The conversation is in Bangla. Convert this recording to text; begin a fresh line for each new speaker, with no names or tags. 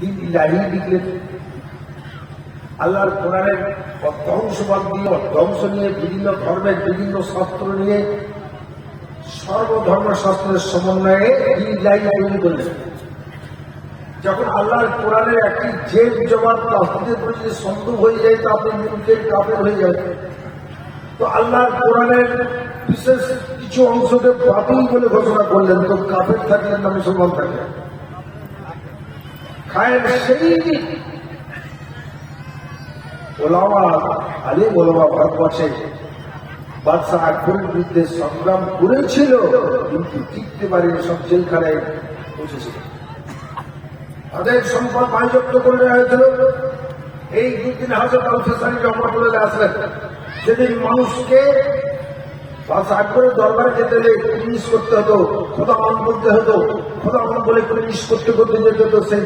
দিন লাড়িয়ে দিলে। আল্লাহর কোরআনের ধ্বংসবাদ দিয়ে, ধ্বংস নিয়ে বিভিন্ন ধর্মের বিভিন্ন শাস্ত্র নিয়ে সর্বধর্ম শাস্ত্রের সমন্বয়ে দিন লাইন তৈরি করেছে। যখন আল্লাহর কোরআনের একটি জেল জবাব তাস্তিদের প্রতি যদি সন্দেহ হয়ে যায়, তা আপনি মুখের কাপের হয়ে যায় তো আল্লাহর কোরআনের বিশেষ কিছু অংশকে বাতিল বলে ঘোষণা করলেন। তো কাফের থাকলেন না, মুসলমান থাকলেন। খায়ের সেই ওলামা, আলী ওলামা ভারতবর্ষে বাদশাহ আকবরের বিরুদ্ধে সংগ্রাম করেছিল, কিন্তু টিকতে পারেনি সব জেলখানায় পৌঁছেছিল। তাদের সম্পদ বাজপ্ত করে হয়েছিল। এই দুদিন হাজর আল ফেসানি রহমতুল্লাহ আসলেন। যেদিন মানুষকে বাদশাহ আকবরের দরবারে যেতে হলে পুলিশ করতে হতো খোদা মান বলতে হতো খোদা মান বলে পুলিশ করতে করতে যেতে হতো সেই